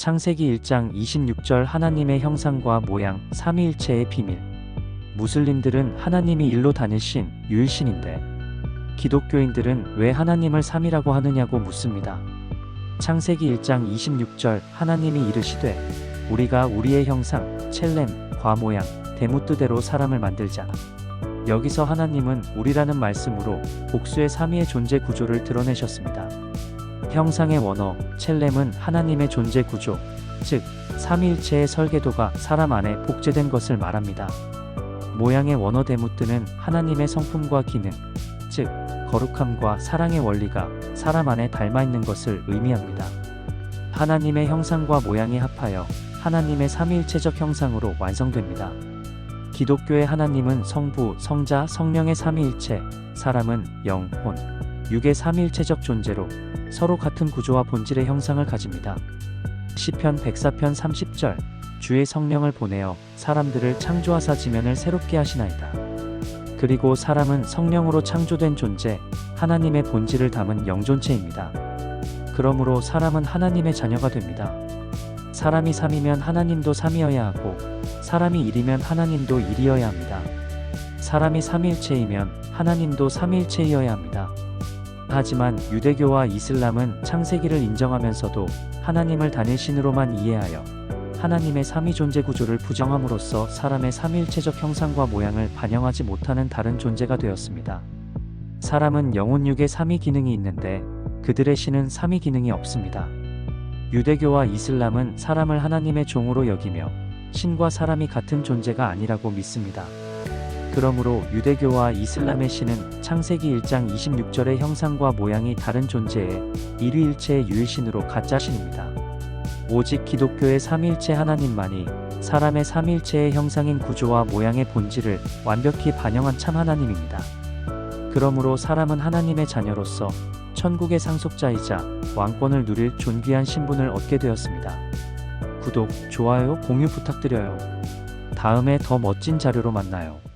창세기 1장 26절 하나님의 형상과 모양 삼위일체의 비밀. 무슬림들은 하나님이 일로 다니신 유일신인데 기독교인들은 왜 하나님을 삼이라고 하느냐고 묻습니다. 창세기 1장 26절 하나님이 이르시되 우리가 우리의 형상 첼렘 과 모양 대무 뜻대로 사람을 만들자. 여기서 하나님은 우리라는 말씀으로 복수의 삼위의 존재 구조를 드러내셨습니다. 형상의 원어 첼렘은 하나님의 존재 구조, 즉 삼위일체의 설계도가 사람 안에 복제된 것을 말합니다. 모양의 원어 데무뜨는 하나님의 성품과 기능, 즉 거룩함과 사랑의 원리가 사람 안에 닮아 있는 것을 의미합니다. 하나님의 형상과 모양이 합하여 하나님의 삼위일체적 형상으로 완성됩니다. 기독교의 하나님은 성부, 성자, 성령의 삼위일체, 사람은 영, 혼, 육의 삼위일체적 존재로 서로 같은 구조와 본질의 형상을 가집니다. 시편 104편 30절 주의 성령을 보내어 사람들을 창조하사 지면을 새롭게 하시나이다. 그리고 사람은 성령으로 창조된 존재, 하나님의 본질을 담은 영존체입니다. 그러므로 사람은 하나님의 자녀가 됩니다. 사람이 삼이면 하나님도 삼이어야 하고 사람이 일이면 하나님도 일이어야 합니다. 사람이 삼일체이면 하나님도 삼일체이어야 합니다. 하지만 유대교와 이슬람은 창세기를 인정하면서도 하나님을 단일 신으로만 이해하여 하나님의 삼위 존재 구조를 부정함으로써 사람의 삼일체적 형상과 모양을 반영하지 못하는 다른 존재가 되었습니다. 사람은 영혼 육의 삼위 기능이 있는데 그들의 신은 삼위 기능이 없습니다. 유대교와 이슬람은 사람을 하나님의 종으로 여기며 신과 사람이 같은 존재가 아니라고 믿습니다. 그러므로 유대교와 이슬람의 신은 창세기 1장 26절의 형상과 모양이 다른 존재의 일위일체의 유일신으로 가짜 신입니다. 오직 기독교의 삼일체 하나님만이 사람의 삼일체의 형상인 구조와 모양의 본질을 완벽히 반영한 참 하나님입니다. 그러므로 사람은 하나님의 자녀로서 천국의 상속자이자 왕권을 누릴 존귀한 신분을 얻게 되었습니다. 구독, 좋아요, 공유 부탁드려요. 다음에 더 멋진 자료로 만나요.